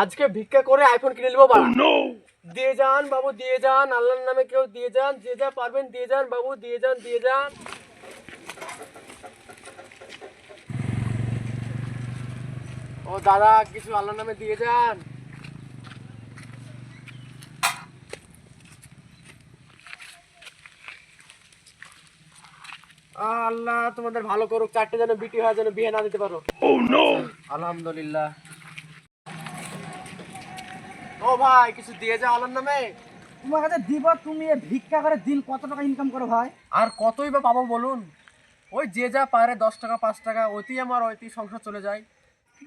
আজকে ভিক্ষা করে আইফোন কিনে নেব বাবা দিয়ে যান বাবু দিয়ে যান। আল্লাহর নামে কেউ দিয়ে যান যে যা পারবেন দিয়ে যান বাবু দিয়ে যান দিয়ে যান। ও দাদা কিছু আল্লাহর নামে দিয়ে যান। আল্লাহ তোমাদের ভালো করুক চারটে যেন বিটি হয় যেন বিয়ে না দিতে পারো। আলহামদুলিল্লাহ। ও ভাই কিছু দিয়ে যাও আলোর নামে। তোমার কাছে দিব তুমি এ ভিক্ষা করে দিন কত টাকা ইনকাম করো ভাই? আর কতই বা পাবো বলুন? ওই যে যা পারে দশ টাকা পাঁচ টাকা ওইতেই আমার ওইতেই সংসার চলে যায়।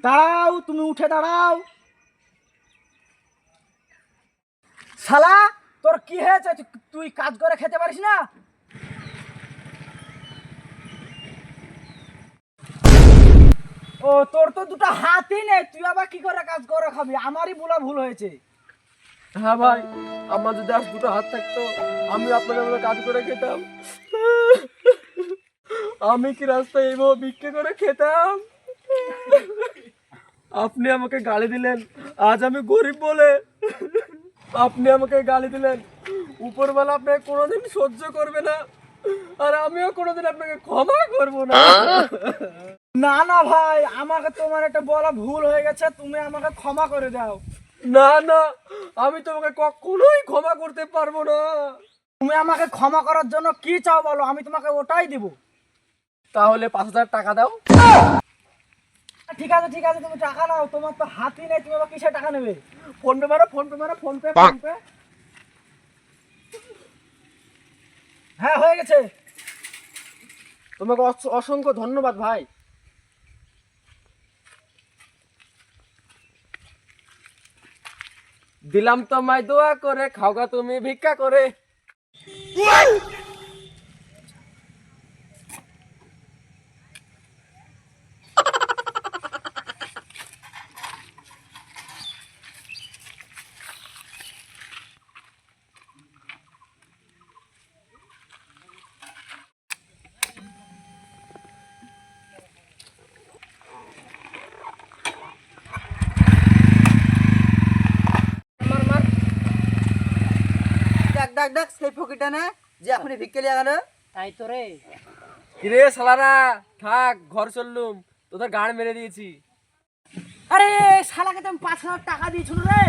দাঁড়াও তুমি উঠে দাঁড়াও। শালা তোর কি হয়েছে? তুই কাজ করে খেতে পারিস না? ও তোর তো দুটো হাতই নেই তুই আবার কি করে কাজ করে খাবি? আমারই বলা ভুল হয়েছে। হ্যাঁ ভাই আমার যদি আজ দুটো হাত থাকতো আমি আপনাদের মতো কাজ করে খেতাম। আমি কি রাস্তায় এইভাবে বিক্রি করে খেতাম? আপনি আমাকে গালি দিলেন আজ আমি গরিব বলে। আপনি আমাকে গালি দিলেন উপরবেলা আপনাকে কোনোদিন সহ্য করবে না আর আমিও কোনোদিন আপনাকে ক্ষমা করব না। না না ভাই আমাকে তোমার একটা বলা ভুল হয়ে গেছে তুমি আমাকে ক্ষমা করে দাও। না না আমি তোমাকে কখনোই ক্ষমা করতে পারব না। তুমি আমাকে ক্ষমা করার জন্য কি চাও বলো? আমি তোমাকে ওটাই দিব। তাহলে পাঁচ হাজার টাকা দাও। ঠিক আছে ঠিক আছে তুমি টাকা নাও। তোমার তো হাতই নেই তুমি আবার কিসে টাকা নেবে? ফোন পে মারো ফোন পে মারো ফোন পে ফোন পে হ্যাঁ হয়ে গেছে। তোমাকে অস- অসংখ্য ধন্যবাদ ভাই। দিলাম তোমায় দোয়া করে খাওগা তুমি ভিক্ষা করে। ডাক ডাক ডাক সেই ফকিরটা না যে এখনই ভিক্ষে লিয়া গেল তাই তো রে। কিরে সালারা থাক ঘর চললুম তোদের গাড় মেরে দিয়েছি। আরে শালাকে তুমি পাঁচ হাজার টাকা দিয়েছিল রে।